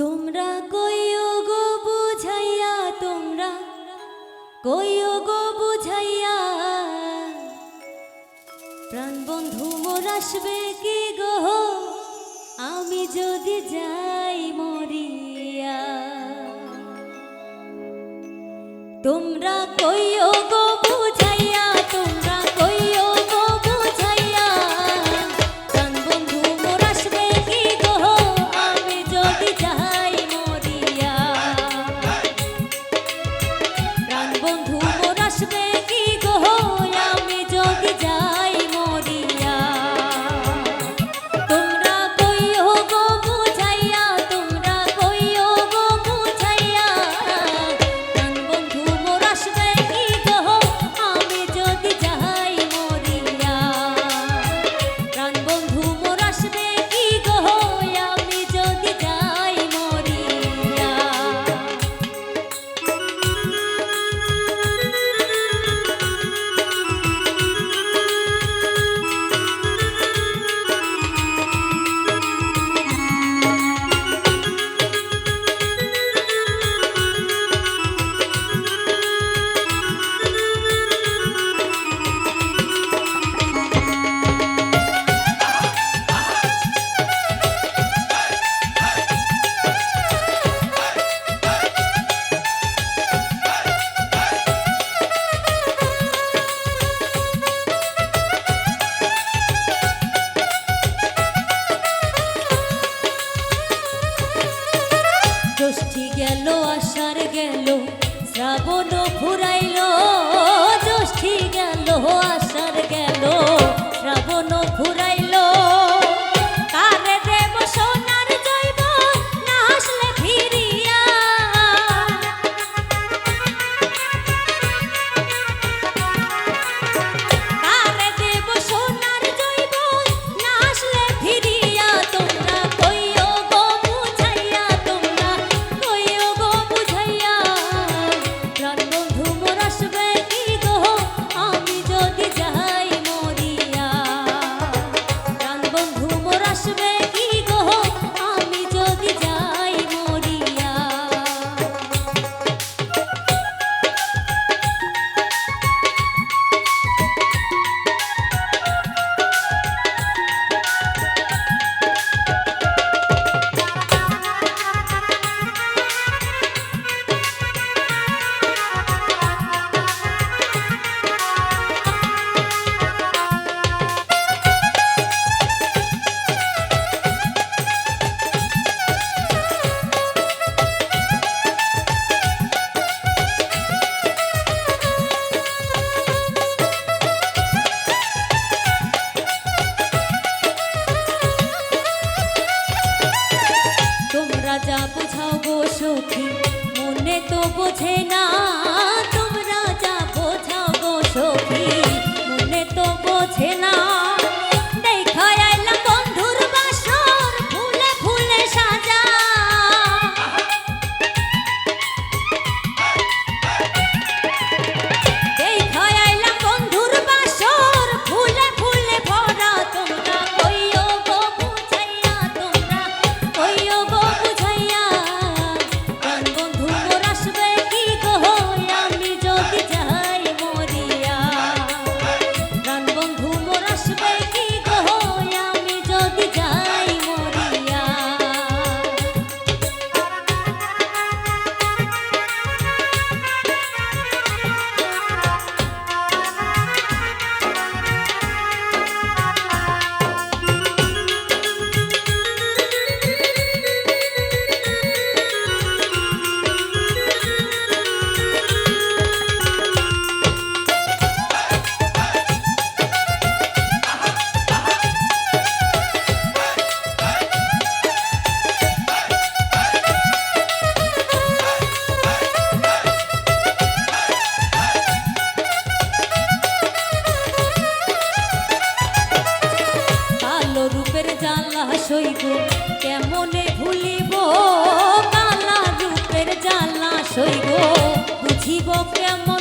তোমরা কইও গো বুঝাইয়া, তোমরা কইও গো বুঝাইয়া। প্রাণ বন্ধু মোর আসবে কে গো? আমি যদি যাই মরিয়া। তোমরা কইও গো বোঝে না রূপের জ্বালা সইব কেমনে ভুলিব? কালা রূপের জ্বালা সইব বুঝিব কেমন